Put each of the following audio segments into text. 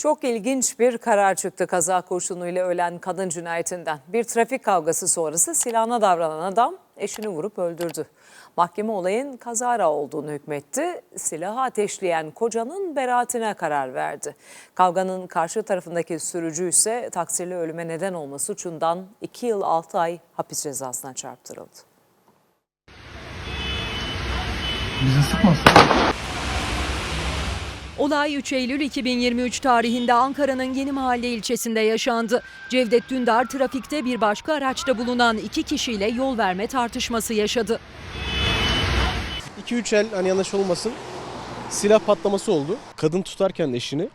Çok ilginç bir karar çıktı kaza kurşunuyla ölen kadın cinayetinden. Bir trafik kavgası sonrası silahına davranan adam eşini vurup öldürdü. Mahkeme olayın kazara olduğunu hükmetti. Silahı ateşleyen kocanın beraatine karar verdi. Kavganın karşı tarafındaki sürücü ise taksirli ölüme neden olma suçundan 2 yıl 6 ay hapis cezasına çarptırıldı. Bizi sıkmasın. Olay 3 Eylül 2023 tarihinde Ankara'nın Yeni Mahalle ilçesinde yaşandı. Cevdet Dündar trafikte bir başka araçta bulunan iki kişiyle yol verme tartışması yaşadı. 2-3 el hani yanlış olmasın silah patlaması oldu. Kadın tutarken eşini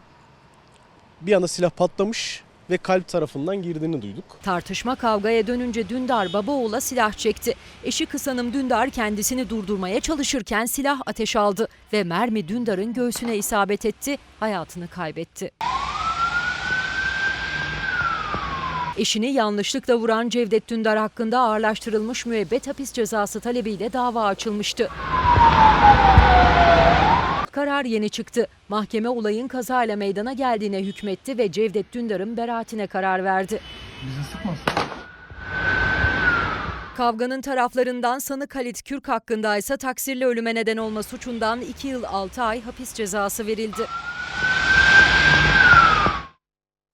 bir anda silah patlamış ve kalp tarafından girdiğini duyduk. Tartışma kavgaya dönünce Dündar baba oğula silah çekti. Eşi kısanım Dündar kendisini durdurmaya çalışırken silah ateş aldı ve mermi Dündar'ın göğsüne isabet etti, hayatını kaybetti. Eşini yanlışlıkla vuran Cevdet Dündar hakkında ağırlaştırılmış müebbet hapis cezası talebiyle dava açılmıştı. Karar yeni çıktı. Mahkeme olayın kazayla meydana geldiğine hükmetti ve Cevdet Dündar'ın beraatine karar verdi. Bizi sıkmasın. Kavganın taraflarından sanık Halit Kürk hakkında ise taksirli ölüme neden olma suçundan 2 yıl 6 ay hapis cezası verildi.